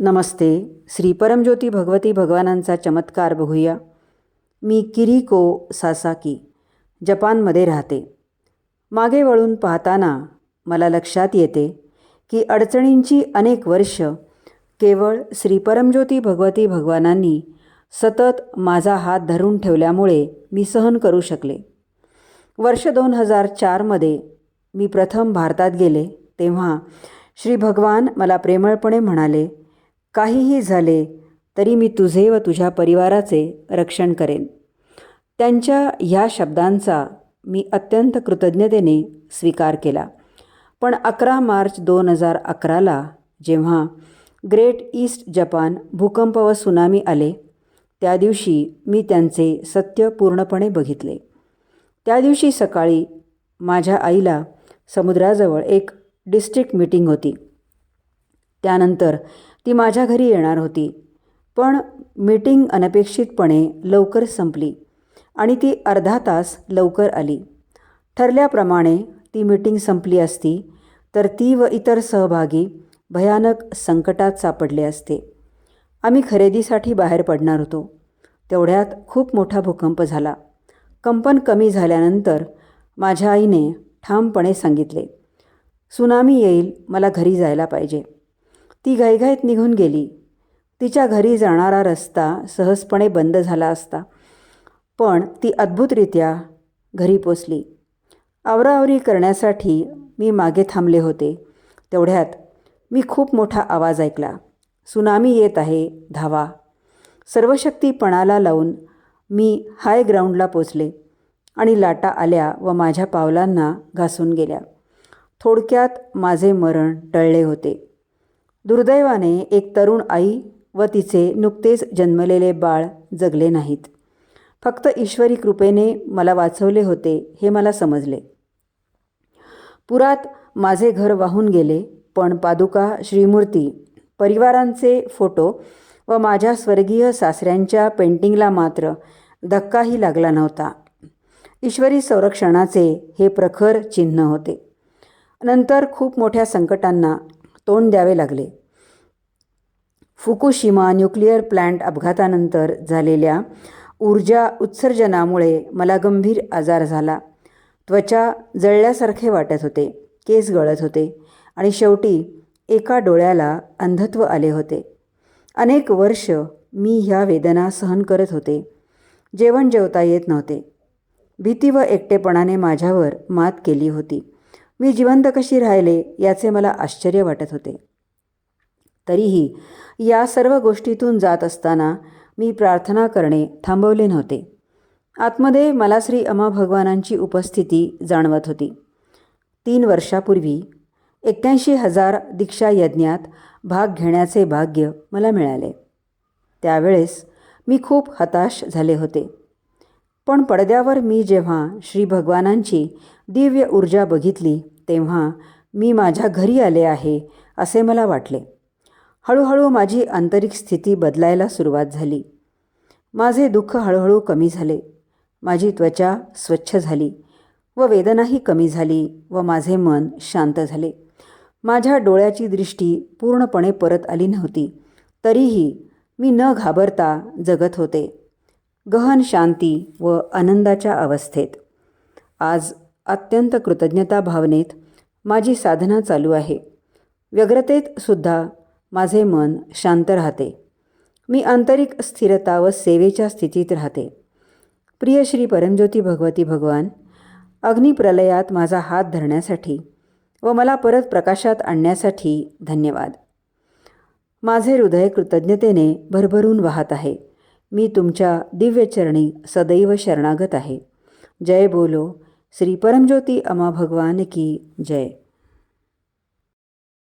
नमस्ते. श्री परमज्योती भगवती भगवानांचा चमत्कार बघूया. मी किरिको सासाकी जपानमध्ये राहते. मागे वळून पाहताना मला लक्षात येते की अडचणींची अनेक वर्ष केवळ श्री परमज्योती भगवती भगवानांनी सतत माझा हात धरून ठेवल्यामुळे मी सहन करू शकले. वर्ष दोन हजार चारमध्ये मी प्रथम भारतात गेले तेव्हा श्री भगवान मला प्रेमळपणे म्हणाले काहीही झाले तरी मी तुझे व तुझ्या परिवाराचे रक्षण करेन. त्यांच्या ह्या शब्दांचा मी अत्यंत कृतज्ञतेने स्वीकार केला. पण अकरा मार्च दोन हजार अकराला जेव्हा ग्रेट ईस्ट जपान भूकंप व सुनामी आले त्या दिवशी मी त्यांचे सत्य पूर्णपणे बघितले. त्या दिवशी सकाळी माझ्या आईला समुद्राजवळ एक डिस्ट्रिक्ट मीटिंग होती. त्यानंतर ती माझ्या घरी येणार होती. पण मीटिंग अनपेक्षितपणे लवकर संपली आणि ती अर्धा तास लवकर आली. ठरल्याप्रमाणे ती मीटिंग संपली असती तर ती व इतर सहभागी भयानक संकटात सापडले असते. आम्ही खरेदीसाठी बाहेर पडणार होतो. तेवढ्यात खूप मोठा भूकंप झाला. कंपन कमी झाल्यानंतर माझ्या आईने ठामपणे सांगितले सुनामी येईल मला घरी जायला पाहिजे. ती घाईघाईत निघून गेली. तिच्या घरी जाणारा रस्ता सहजपणे बंद झाला असता. पण ती अद्भुतरित्या घरी पोचली. आवराआवरी करण्यासाठी मी मागे थांबले होते. तेवढ्यात मी खूप मोठा आवाज ऐकला. सुनामी येत आहे धावा. सर्वशक्तीपणाला लावून मी हाय ग्राउंडला पोचले आणि लाटा आल्या व माझ्या पावलांना घासून गेल्या. थोडक्यात माझे मरण टळले होते. दुर्दैवाने एक तरुण आई व तिचे नुकतेच जन्मलेले बाळ जगले नाहीत. फक्त ईश्वरी कृपेने मला वाचवले होते हे मला समजले. पुरात माझे घर वाहून गेले पण पादुका श्रीमूर्ती परिवारांचे फोटो व माझ्या स्वर्गीय सासऱ्यांच्या पेंटिंगला मात्र धक्काही लागला नव्हता. ईश्वरी संरक्षणाचे हे प्रखर चिन्ह होते. नंतर खूप मोठ्या संकटांना तोंड द्यावे लागले. फुकुशिमा न्यूक्लिअर प्लांट अपघातानंतर झालेल्या ऊर्जा उत्सर्जनामुळे मला गंभीर आजार झाला. त्वचा जळल्यासारखे वाटत होते केस गळत होते आणि शेवटी एका डोळ्याला अंधत्व आले होते. अनेक वर्ष मी ह्या वेदना सहन करत होते. जेवण जेवता येत नव्हते. भीती व एकटेपणाने माझ्यावर मात केली होती. मी जिवंत कशी राहिले याचे मला आश्चर्य वाटत होते. तरीही या सर्व गोष्टीतून जात असताना मी प्रार्थना करणे थांबवले नव्हते. आतमध्ये मला श्री अमा भगवानांची उपस्थिती जाणवत होती. तीन वर्षापूर्वी एक्क्याऐंशी हजार दीक्षा यज्ञात भाग घेण्याचे भाग्य मला मिळाले. त्यावेळेस मी खूप हताश झाले होते. पण पडद्यावर मी जेव्हा श्री भगवानांची दिव्य ऊर्जा बघितली तेव्हा मी माझ्या घरी आले आहे असे मला वाटले. हळूहळू माझी आंतरिक स्थिती बदलायला सुरुवात झाली. माझे दुःख हळूहळू कमी झाले. माझी त्वचा स्वच्छ झाली व वेदनाही कमी झाली व माझे मन शांत झाले. माझ्या डोळ्याची दृष्टी पूर्णपणे परत आली नव्हती. तरीही मी न घाबरता जगत होते. गहन शांती व आनंदाच्या अवस्थेत. आज अत्यंत कृतज्ञता भावनेत माझी साधना चालू आहे. व्यग्रतेत सुद्धा माझे मन शांत राहते. मी आंतरिक स्थिरता व सेवेच्या स्थितीत राहते. प्रिय श्री परमज्योती भगवती भगवान अग्निप्रलयात माझा हात धरण्यासाठी व मला परत प्रकाशात आणण्यासाठी धन्यवाद. माझे हृदय कृतज्ञतेने भरभरून वाहत आहे. मी तुमच्या दिव्यचरणी सदैव शरणागत आहे. जय बोलो. श्री परमज्योती अमा भगवान की जय.